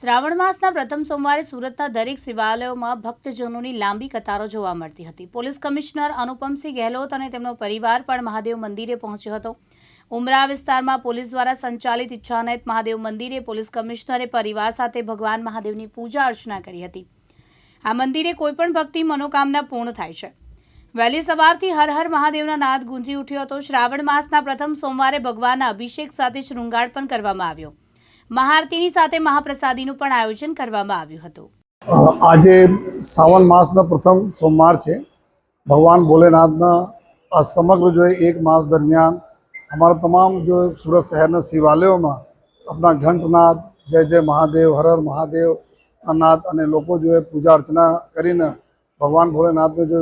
શ્રાવણ માસના પ્રથમ સોમવારે સુરતના દરેક શિવાલયોમાં ભક્તજનોની લાંબી કતારો જોવા મળતી હતી. પોલીસ કમિશનર અનુપમસિંહ ગેહલોત અને તેમનો પરિવાર પણ મહાદેવ મંદિરે પહોંચ્યો હતો. ઉમરા વિસ્તારમાં પોલીસ દ્વારા સંચાલિત ઈચ્છાનયત મહાદેવ મંદિરે પોલીસ કમિશનરે પરિવાર સાથે ભગવાન મહાદેવની પૂજા અર્ચના કરી હતી. આ મંદિરે કોઈપણ ભક્તિ મનોકામના પૂર્ણ થાય છે. વહેલી સવારથી હર હર મહાદેવના નાદ ગુંજી ઉઠ્યો હતો. શ્રાવણ માસના પ્રથમ સોમવારે ભગવાનના અભિષેક સાથે શૃંગાર પણ કરવામાં આવ્યો. મહાઆરતીની સાથે મહાપ્રસાદીનું પણ આયોજન કરવામાં આવ્યું હતું. આજે સાવન માસનો પ્રથમ સોમવાર છે. ભગવાન ભોલેનાથના, આ સમગ્ર જો એક માસ દરમિયાન અમારા તમામ જો સુરત શહેરના શિવાલયોમાં આપણા ઘંટનાદ, જય જય મહાદેવ, હર હર મહાદેવ નાથ અને લોકો જો પૂજા અર્ચના કરીને ભગવાન ભોલેનાથને જો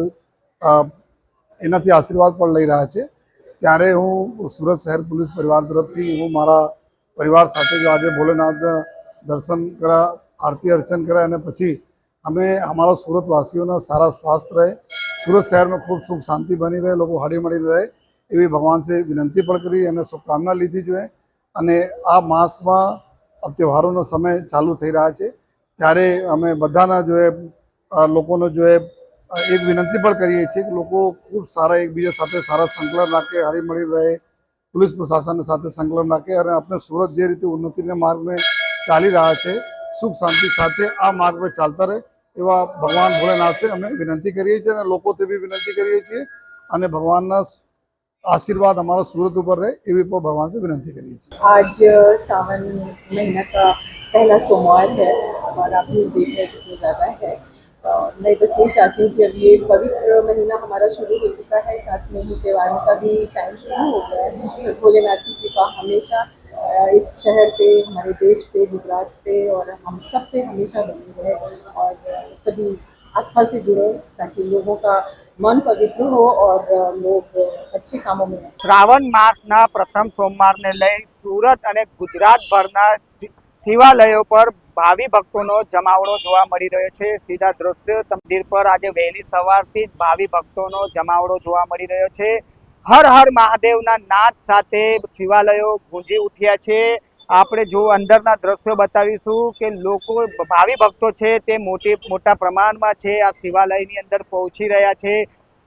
એનાથી આશીર્વાદ પણ લઈ રહ્યા છે. ત્યારે હું સુરત શહેર પોલીસ પરિવાર તરફથી હું મારા પરિવાર સાથે જો આજે ભોલેનાથ દર્શન કર્યા આરતી, અર્ચન કર્યા અને પછી અમે અમારા સુરતવાસીઓના સારા સ્વાસ્થ્ય રહે, સુરત શહેરમાં ખૂબ સુખ શાંતિ બની રહે, લોકો હળી મળીને રહે, એવી ભગવાન વિનંતી પણ કરી અને શુભકામના લીધી જોઈએ. અને આ માસમાં તહેવારોનો સમય ચાલુ થઈ રહ્યા છે. ત્યારે અમે બધાના જો લોકોનો જો એ એક વિનંતી પણ કરીએ છીએ કે લોકો ખૂબ સારા એકબીજા સાથે સારા સંકલન રાખે હળીમળી રહે પોલીસ પ્રશાસન સાથે સંકલન રાખે અને આપણે સુરત જે રીતે ઉન્નતિના માર્ગને ચાલી રહ્યા છે સુખ શાંતિ સાથે આ માર્ગ પર ચાલતા રહે એવા ભગવાન ભોલેનાથે અમે વિનંતી કરીએ છીએ અને લોકોથી બી વિનંતી કરીએ છીએ અને ભગવાનના આશીર્વાદ અમારા સુરત ઉપર રહે એવી પણ भगवान से विनती करिए છીએ आज सावन महीना का पहला सोमवार है और आप लोग देख रहे हैं कितने ज़्यादा है और मैं बस ये चाहती हूँ कि अब ये पवित्र महीना हमारा शुरू हो चुका है साथ में ही त्योहारों का भी टाइम शुरू हो गया है तो भोलेनाथ की कृपा हमेशा अ, इस शहर पे हमारे देश पे गुजरात पे और हम सब पे हमेशा बनी रहे और सभी आस्था से जुड़े ताकि लोगों का मन पवित्र हो और अ, लोग अच्छे कामों में आए શ્રાવણ માસના પ્રથમ સોમવારને લઈ સુરત અને ગુજરાતભરના શિવાલયો પર ભાવિ ભક્તોનો જમાવડો જોવા મળી રહ્યો છે. સીધા દ્રશ્ય મંદિર પર આજે વહેલી સવારથી જ ભાવિ ભક્તોનો જમાવડો જોવા મળી રહ્યો છે. હર હર મહાદેવના નાદ સાથે શિવાલયો ગુંજી ઉઠ્યા છે. આપણે જો અંદરના દ્રશ્યો બતાવીશું કે લોકો ભાવિ ભક્તો છે તે મોટી, મોટા પ્રમાણમાં છે, આ શિવાલયની અંદર પહોંચી રહ્યા છે.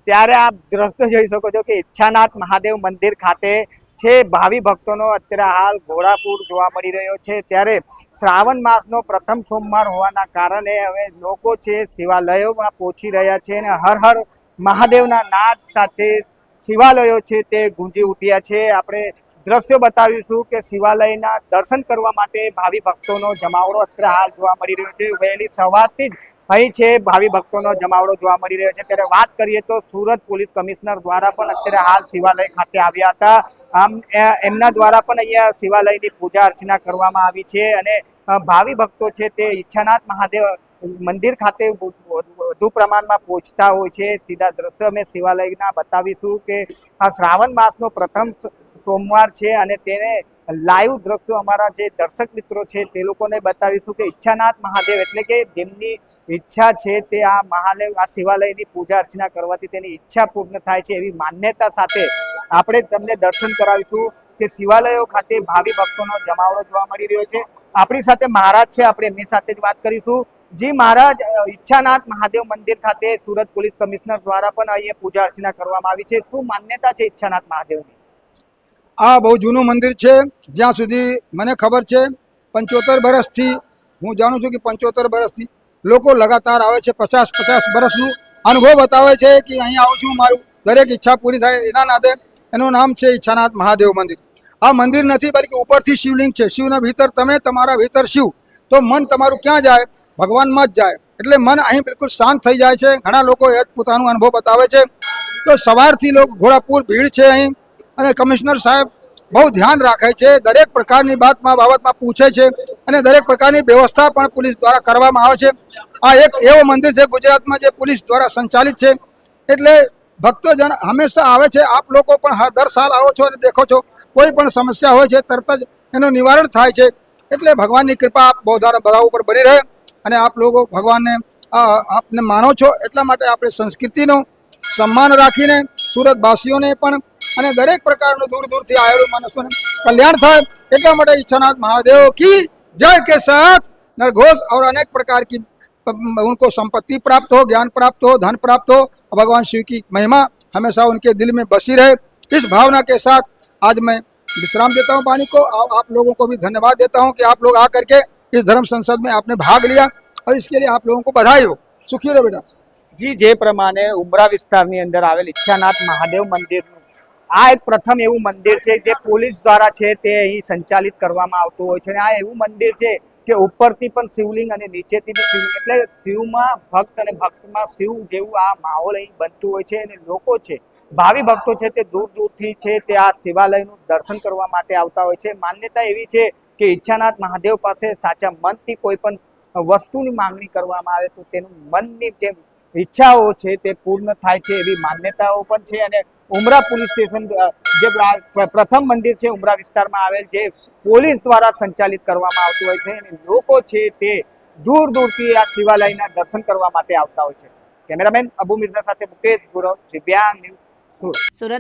ત્યારે આપ દ્રશ્ય જોઈ શકો છો કે ઈચ્છાનાથ મહાદેવ મંદિર ખાતે છે. ભાવિ ભક્તોનો અત્યારે હાલ ઘોડાપૂર જોવા મળી રહ્યો છે. ત્યારે શ્રાવણ માસનો પ્રથમ સોમવાર હોવાના કારણે હવે લોકો છે શિવાલયોમાં પહોંચી રહ્યા છે અને હર હર મહાદેવના નાદ સાથે શિવાલયો છે તે ગુંજી ઉઠ્યા છે. આપણે દ્રશ્યો બતાવીશું કે શિવાલયના દર્શન કરવા માટે ભાવિ ભક્તોનો જમાવડો અત્યારે હાલ જોવા મળી રહ્યો છે. વહેલી સવારથી જ અહીં છે ભાવિ ભક્તોનો જમાવડો જોવા મળી રહ્યો છે. ત્યારે વાત કરીએ તો સુરત પોલીસ કમિશનર દ્વારા પણ અત્યારે હાલ શિવાલય ખાતે આવ્યા હતા. આમ એમના દ્વારા પણ અહીંયા શિવાલયની પૂજા અર્ચના કરવામાં આવી છે અને ભાવિ ભક્તો છે તે ઈચ્છાનાથ મહાદેવ મંદિર ખાતે વધુ પ્રમાણમાં પહોંચતા હોય છે. સીધા દ્રશ્યો અમે શિવાલયના બતાવીશું કે આ શ્રાવણ માસનો પ્રથમ સોમવાર છે અને તેને લાઈવ દ્રશ્યો અમારા જે દર્શક મિત્રો છે તે લોકોને બતાવીશું કે ઈચ્છાનાથ મહાદેવ એટલે કે જેમની ઈચ્છા છે તે આ મહાદેવ, આ શિવાલયની પૂજા અર્ચના કરવાથી તેની ઈચ્છા પૂર્ણ થાય છે એવી માન્યતા સાથે આપણે તમને દર્શન કરાવીશું કે શિવાલયો ખાતે ભાવિ ભક્તોનો જમાવડો જોવા મળી રહ્યો છે. આપણી સાથે મહારાજ છે, આપણે એમની સાથે જ વાત કરીશું. જી મહારાજ ઈચ્છાનાથ મહાદેવ મંદિર ખાતે સુરત પોલીસ કમિશનર દ્વારા પણ અહીંયા પૂજા અર્ચના કરવામાં આવી છે. શું માન્યતા છે ઈચ્છાનાથ મહાદેવની? આ બહુ જૂનું મંદિર છે, જ્યાં સુધી મને ખબર છે, પંચોતેર વર્ષથી હું જાણું છું કે પંચોતેર વર્ષથી લોકો લગાતાર આવે છે, પચાસ પચાસ વર્ષનું અનુભવ બતાવે છે કે અહીં આવું છું, મારું દરેક ઈચ્છા પૂરી થાય એના નાતે એનું નામ છે ઈચ્છાનાથ મહાદેવ મંદિર. આ મંદિર નથી, બલ્કે ઉપરથી શિવલિંગ છે. શિવના ભીતર તમે તમારા ભીતર શિવ. તો મન તમારું ક્યાં જાય? ભગવાનમાં જ જાય. એટલે મન અહીં બિલકુલ શાંત થઈ જાય છે. ઘણા લોકો એ પોતાનું અનુભવ બતાવે છે. તો સવારથી લોકો ઘોડાપુર ભીડ છે અહીં. અને કમિશનર સાહેબ બહુ ધ્યાન રાખે છે, દરેક પ્રકારની બાતમાં બાબતમાં પૂછે છે અને દરેક પ્રકારની વ્યવસ્થા પણ પોલીસ દ્વારા કરવામાં આવે છે. આ એક એવો મંદિર છે, ગુજરાતમાં જે પોલીસ દ્વારા સંચાલિત છે. એટલે ભક્તજન હંમેશા આવે છે, આપ લોકો પણ દર સાલ આવો છો અને દેખો છો. કોઈ પણ સમસ્યા હોય છે, તરત જ એનું નિવારણ થાય છે. એટલે ભગવાનની કૃપા આપ બધાના બધા ઉપર બની રહે અને આપ લોકો ભગવાનને આપને માનો છો. એટલા માટે આપણે સંસ્કૃતિનો સન્માન રાખીને સુરતવાસીઓને પણ અને દરેક પ્રકારનું દૂર દૂરથી આવેલું માણસોને કલ્યાણ થાય એટલા માટે ઈચ્છાનાથ મહાદેવ કી જય કે સાથ नरघोष और अनेक प्रकार की प- उनको संपत्ति प्राप्त हो ज्ञान प्राप्त हो धन प्राप्त हो और भगवान शिव की महिमा हमेशा उनके दिल में बसी रहे इस भावना के साथ आज मैं विश्राम देता हूँ वाणी को और आप लोगों को भी धन्यवाद देता हूँ कि आप लोग आकर के इस धर्म संसद में आपने भाग लिया और इसके लिए आप लोगों को बधाई हो सुखी रहो बेटा જી જે પ્રમાણે ઉમરા વિસ્તારની અંદર આવેલ ઈચ્છાનાથ મહાદેવ મંદિરનું આ એક પ્રથમ એવું મંદિર છે જે પોલીસ દ્વારા છે તે અહીં સંચાલિત કરવામાં આવતું હોય છે. અને આ એવું મંદિર છે કે ઉપરથી પણ શિવલિંગ અને નીચેથી પણ શિવલિંગ. એટલે શિવમાં ભક્ત અને ભક્તમાં શિવ જેવું આ માહોલ અહીં બનતું હોય છે અને લોકો છે, ભાવિ ભક્તો છે તે દૂર દૂરથી છે તે આ શિવાલયનું દર્શન કરવા માટે આવતા હોય છે. માન્યતા એવી છે કે ઈચ્છાનાથ મહાદેવ પાસે સાચા મનથી કોઈ પણ વસ્તુની માંગણી કરવામાં આવે તો તેનું મનની જે ઈચ્છાઓ છે તે પૂર્ણ થાય છે એવી માન્યતાઓ પણ છે. અને ઉમરા પોલીસ સ્ટેશન જે પ્રથમ મંદિર છે, ઉમરા વિસ્તારમાં આવેલ જે પોલીસ દ્વારા સંચાલિત કરવામાં આવતું હોય છે અને લોકો છે તે દૂર દૂરથી આ શિવાલયના દર્શન કરવા માટે આવતા હોય છે. કેમેરામેન અબુ મિર્ઝા સાથે મુકેશ ગુરવ દિવ્યાંગ ન્યૂઝ સુરત. સુરતના